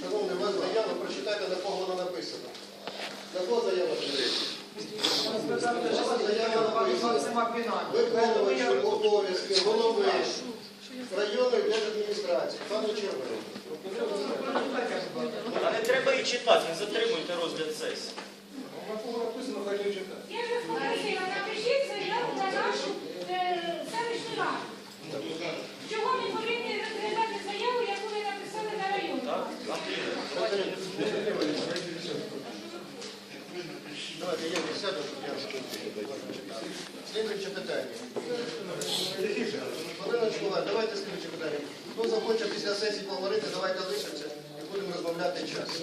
Шановний, у вас заява, прочитайте, на кого вона написана. На кого заява подається? Виконувач обов'язки голови районної держадміністрації, пане Червоний. А не треба її читати, не затримуйте розгляд сесії. Я же попросила, напишіть заяву на нашу е, селищну раду. Чого ми повинні розглядати заяву, яку ви написали на район? Так? Антоніна, Давайте я не сяду, щоб я читав. Слідуюче питання. Хвилиночку, давайте слідуюче питання. Хто захоче після сесії поговорити, давайте лишимося і будемо розмовляти час.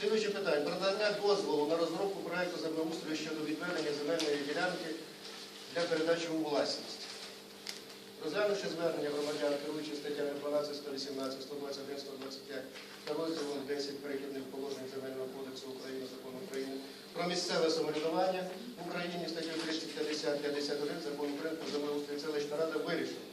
Слідуюче питання. Продання дозволу на розробку проєкту землеустрою щодо відведення земельної ділянки для передачі у власність. Розглянувши звернення громадян, керуючи статтями 12, 118, 121, 125 та розділом 10 перехідних положень Земельного кодексу України, закону України про місцеве самоврядування в Україні, статтю 30, 50, 51 закону України про землеустрій селищна рада вирішила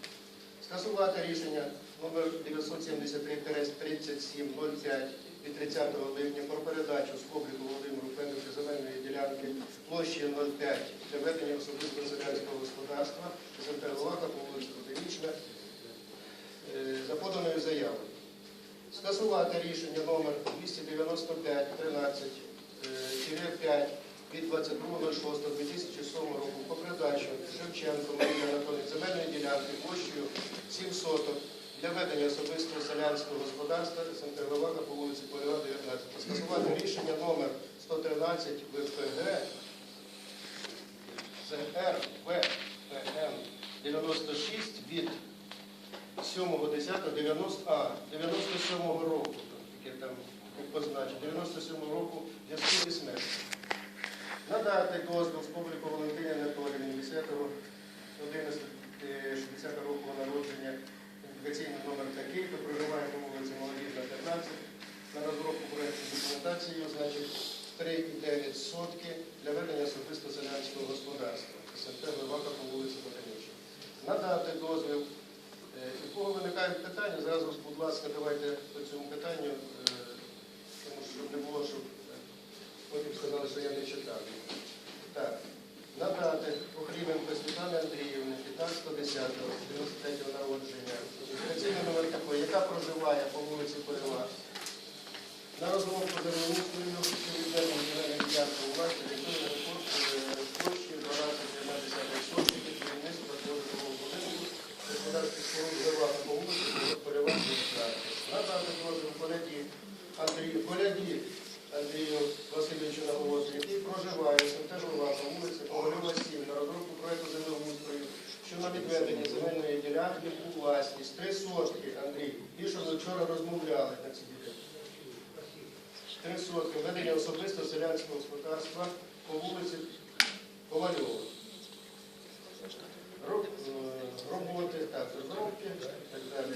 скасувати рішення номер 973-3705 від 30 липня про передачу з обліку земельної площі 0,5 для ведення особистого селянського господарства СМТ Ловака по вулиці Ботанічна е, за поданою заявою. Скасувати рішення номер 295-13 е, 5 від 22.06.2007 року по передачу Шевченко Марії Анатолії земельної ділянки площею 7 соток для ведення особистого селянського господарства СМТ Ловака по вулиці Польова, 19. Скасувати рішення номер 113 ВПГ ЗРВПН 96 від 7.10.90, 97 року, таке там позначено, 97 року зв'язку зі смертю. Надати дозвіл з публіку Валентині Анатоліївні 10 11 60 року народження, ідентифікаційний номер такий, хто проживає по вулиці Молодіжна, 15, на розробку проєкту документації, значить 3,9 сотки для ведення особисто селянського СМТ Левака по вулиці Ботанічна. Надати дозвіл. Е, У кого виникають питання, зразу, будь ласка, давайте по цьому питанню, е, тому що не було, щоб е, потім сказали, що я не читав. Так, надати Охріменко Світлани Андріївни, 15.10, 93 народження, ідентифікаційний номер такий, яка проживає по вулиці Полева, на розробку землеустрою, що відведення земельної ділянки у власні, якої на площі 12,1 сотки під будівництво житлового будинку, господарських споруд Левака по вулиці 19. Надати дозвіл Поляді Андрію, Поляді Андрію Васильовичу Наголосу, який проживає в СМТ Левака, вулиця Ковальова, 7, на розробку проекту землеустрою, що на відведення земельної ділянки у власність. Три сотки, Андрій. І що вчора розмовляли на цій ділянці. Три сотки ведення особисто селянського господарства по вулиці Ковальова. Роб- Роботи, так, розробки і так далі.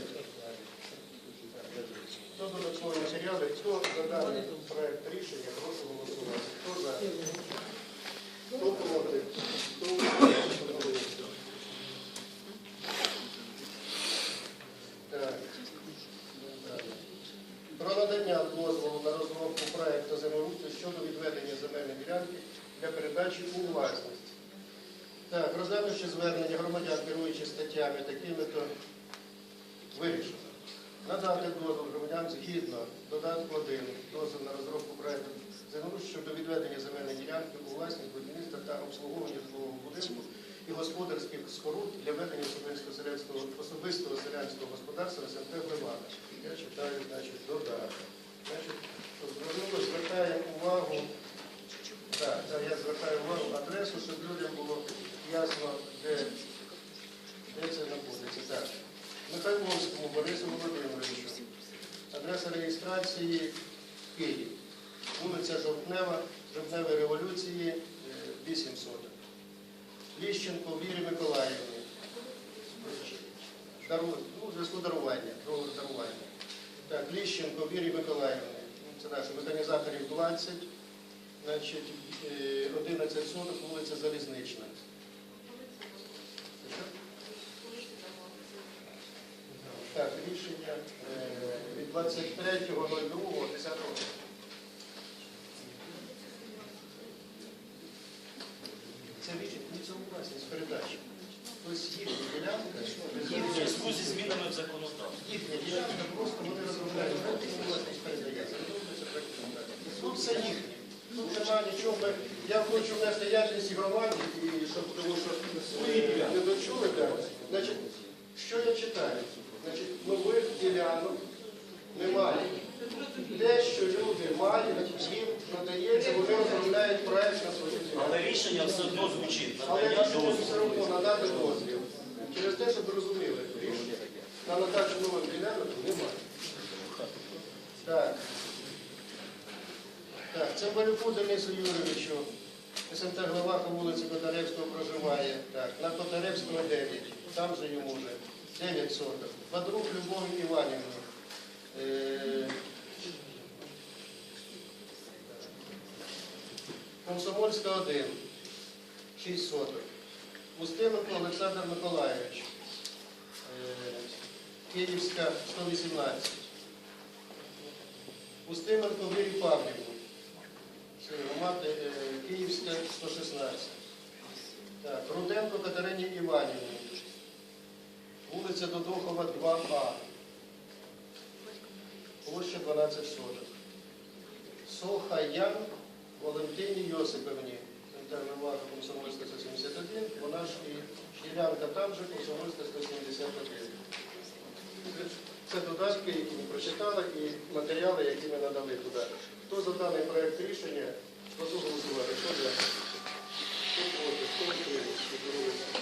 Хто додаткові матеріали, хто за проект рішення, прошу голосувати. Хто за? Хто проти? Хто утримався? Так. Про надання дозволу на розробку проекту землеустрою щодо відведення земельної ділянки для передачі у власність. Так, розглянувши звернення громадян, керуючи статтями такими-то вирішено. Надати дозвіл громадян згідно додатку 1 дозвіл на розробку проекту землеустрою щодо відведення земельної ділянки у власність будівництва та обслуговування житлового будинку і господарських споруд для ведення особистого селянського, особистого селянського господарства СМТ Глибана. Я читаю, значить, додаток. Значить, звернули, звертає увагу, так, так, я звертаю увагу адресу, щоб людям було ясно, де, де це знаходиться. Так. Михайловському Борису Володимировичу. Адреса реєстрації Київ. Вулиця Жовтнева, Жовтневої революції, е, 8 соток. Ліщенко Вірі Миколаївні. Дару- ну, зв'язку дарування, дарування. Так, Ліщенко Вірі Миколаївни. Це наші механізаторів 20, значить, е, 11 соток, вулиця Залізнична. Це що? Так, рішення е, від 23.02.10 року. Це це власність передачі. Тобто їхня ділянка, В зв'язку зі змінами в законодавстві. їхня ділянка просто вони розробляють і власність передається. Тут все їхнє. Тут немає нічого. Я хочу внести ясність і громаді, і щоб тому що е, не дочули, так. Значить, що я читаю? Значить, нових ділянок немає. Те, що люди мають, їм надається, вони розробляють проект на свою ділянку. Але рішення все одно звучить. Але рішення все одно надати дозвіл. Через те, щоб розуміли, рішення на надачу нових ділянок немає. Так. Так, це Балюку Денису Юрійовичу. СМТ глава по вулиці Котаревського проживає. Так, на Котаревського 9. Там же йому вже 9 соток. Подруг Любові Іванівну. Е, Комсомольська 1. 6 соток. Устименко Олександр Миколайович. Е, Київська 118. Устименко. Це мати е, Київська 116. Так, Руденко Катерині Іванівні. Вулиця Додохова 2А. Площа 12 соток. Сохаян Валентині Йосиповні. Інтернова Комсомольська 171. Вона ж і ділянка там же Комсомольська 171. Це додатки, які ми прочитали, і матеріали, які ми надали туди. Хто за даний проект рішення, прошу голосувати. Хто за? Хто проти? Хто утримався?